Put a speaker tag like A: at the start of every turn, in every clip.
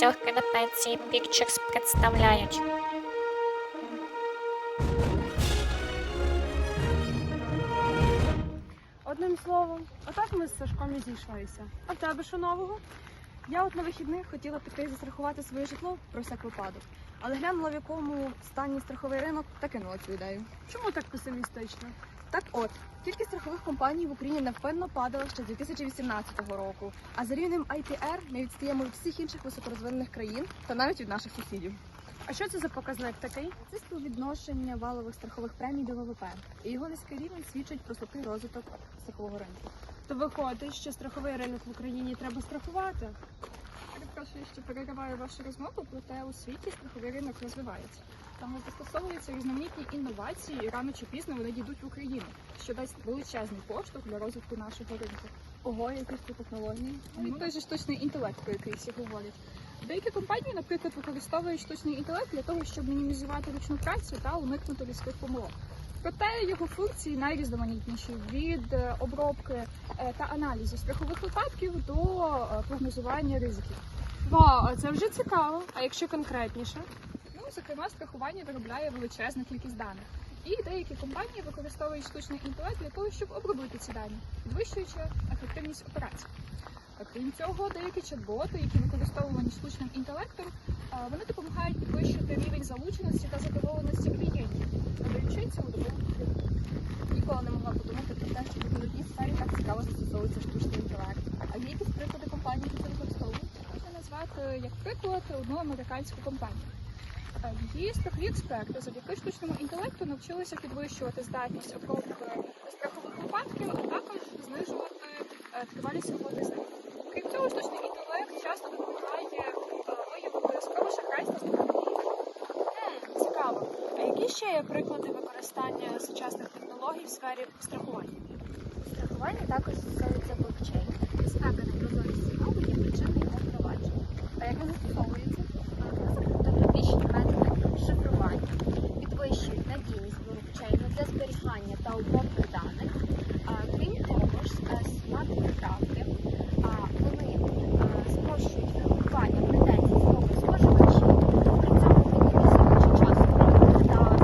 A: На пенсії Pictures представляють.
B: Одним словом, отак ми з Сашком і зійшлися. А в тебе що нового?
C: Я от на вихідних хотіла піти застрахувати своє житло про всяк випадок, але глянула в якому стані страховий ринок та кинула цю ідею.
B: Чому так песимістично?
C: Так от, кількість страхових компаній в Україні невпинно падала ще з 2018 року, а за рівнем ITR ми відстаємо від всіх інших високорозвинених країн та навіть від наших сусідів.
B: А що це за показник такий?
C: Це співвідношення валових страхових премій до ВВП, і його низький рівень свідчить про слабкий розвиток страхового ринку.
B: То виходить, що страховий ринок в Україні треба страхувати.
C: Перепрошую, що перериваю вашу розмову, проте у світі страховий ринок розвивається. Там застосовуються різноманітні інновації, і рано чи пізно вони дійдуть в Україну, що дасть величезний поштовх для розвитку нашого ринку. Ого, якісь технології. Ну, той же штучний інтелект, про який всі говорять. Деякі компанії, наприклад, використовують штучний інтелект для того, щоб мінімізувати ручну працю та уникнути людських помилок. Проте його функції найрізноманітніші від е, обробки е, та аналізу страхових випадків до е, прогнозування ризиків.
B: Вау, це вже цікаво. А якщо конкретніше?
C: Ну, зокрема, страхування виробляє величезну кількість даних. І деякі компанії використовують штучний інтелект для того, щоб обробити ці дані, підвищуючи ефективність операцій. Крім цього, деякі чат-боти, які використовувані штучним інтелектом, вони допомагають підвищити рівень залученості та задоволеності клієнтів, цьому допомогу. Ніколи не могла подумати про те, що в технологійній сфері так цікаво застосовується штучний інтелект. А є якісь приклади компаній, які це використовують? Можна назвати як приклад одну американську компанію. Е, Її страхові експерти завдяки штучному інтелекту навчилися підвищувати здатність обробки страхових випадків, а також знижувати е, тривалість роботи з ними. Крім цього, штучний інтелект часто допомагає е, виявити спроби шахрайства з
B: Цікаво. А які ще є приклади використання сучасних технологій в сфері страхування?
D: Страхування також стосується блокчейн. Безпека на прозорість сигналу є причиною його впровадження.
C: А як він застосовується?
D: Криптографічні методи шифрування підвищують надійність блокчейну для зберігання та обробки даних. А, крім того ж, е, смарт-контракти а, вони е, спрощують врахування претензій з боку споживачів, при цьому мінімізуючи час роботи та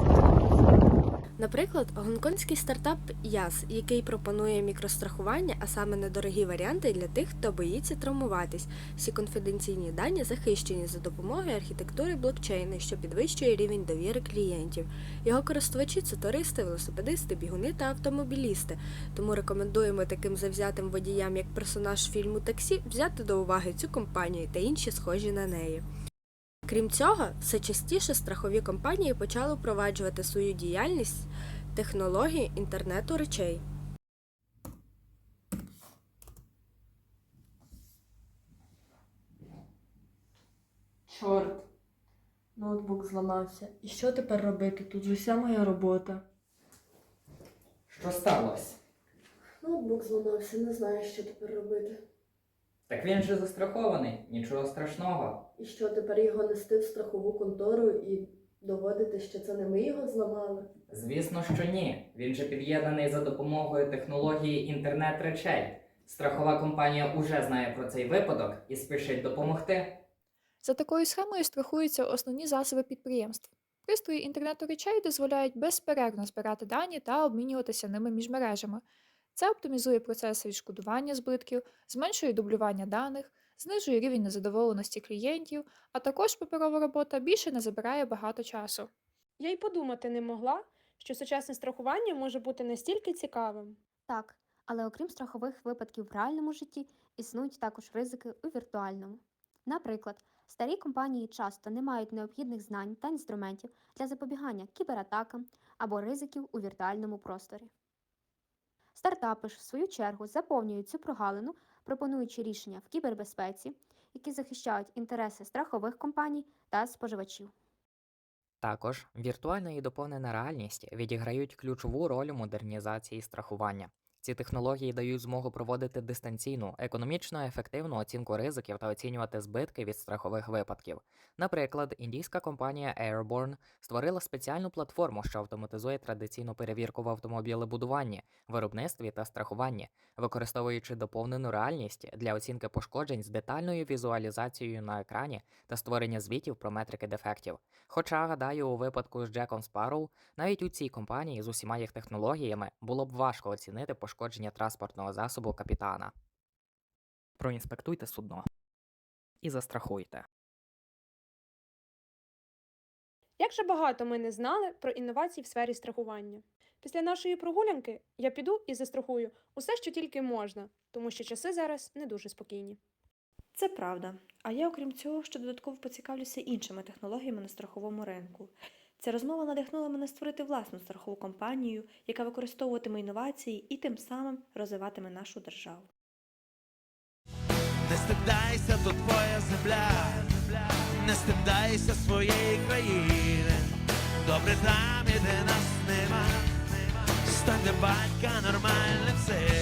D: зворотність.
E: Наприклад, гонконгський стартап Яс, який пропонує мікрострахування, а саме недорогі варіанти для тих, хто боїться травмуватись. Всі конфіденційні дані захищені за допомогою архітектури блокчейну, що підвищує рівень довіри клієнтів. Його користувачі це туристи, велосипедисти, бігуни та автомобілісти. Тому рекомендуємо таким завзятим водіям, як персонаж фільму Таксі, взяти до уваги цю компанію та інші схожі на неї. Крім цього, все частіше страхові компанії почали впроваджувати свою діяльність технології інтернету речей. Чорт, ноутбук зламався. І що тепер робити? Тут ж уся моя робота.
F: Що сталося?
E: Ноутбук зламався, не знаю, що тепер робити.
F: Так він же застрахований, нічого страшного.
E: І що тепер його нести в страхову контору і доводити, що це не ми його зламали?
F: Звісно, що ні. Він же під'єднаний за допомогою технології інтернет речей. Страхова компанія уже знає про цей випадок і спішить допомогти.
G: За такою схемою страхуються основні засоби підприємств. Пристрої інтернету речей дозволяють безперервно збирати дані та обмінюватися ними між мережами. Це оптимізує процеси відшкодування збитків, зменшує дублювання даних, знижує рівень незадоволеності клієнтів, а також паперова робота більше не забирає багато часу.
B: Я й подумати не могла, що сучасне страхування може бути настільки цікавим.
D: Так, але окрім страхових випадків в реальному житті, існують також ризики у віртуальному. Наприклад, старі компанії часто не мають необхідних знань та інструментів для запобігання кібератакам або ризиків у віртуальному просторі. Стартапи ж, в свою чергу, заповнюють цю прогалину, пропонуючи рішення в кібербезпеці, які захищають інтереси страхових компаній та споживачів.
H: Також віртуальна і доповнена реальність відіграють ключову роль у модернізації страхування.
F: Ці технології дають змогу проводити дистанційну, економічно ефективну оцінку ризиків та оцінювати збитки від страхових випадків. Наприклад, індійська компанія Airborne створила спеціальну платформу, що автоматизує традиційну перевірку в автомобілебудуванні, виробництві та страхуванні, використовуючи доповнену реальність для оцінки пошкоджень з детальною візуалізацією на екрані та створення звітів про метрики дефектів. Хоча, гадаю, у випадку з Джеком Спарроу, навіть у цій компанії з усіма їх технологіями було б важко оцінити пошкодження транспортного засобу капітана. Проінспектуйте судно і застрахуйте.
B: Як же багато ми не знали про інновації в сфері страхування. Після нашої прогулянки я піду і застрахую усе, що тільки можна, тому що часи зараз не дуже спокійні.
H: Це правда. А я, окрім цього, ще додатково поцікавлюся іншими технологіями на страховому ринку. Ця розмова надихнула мене створити власну страхову компанію, яка використовуватиме інновації і тим самим розвиватиме нашу державу.
I: Не стидайся, то твоя земля, не стидайся своєї країни. Добре там, і де нас нема. Стань батька нормальним сином.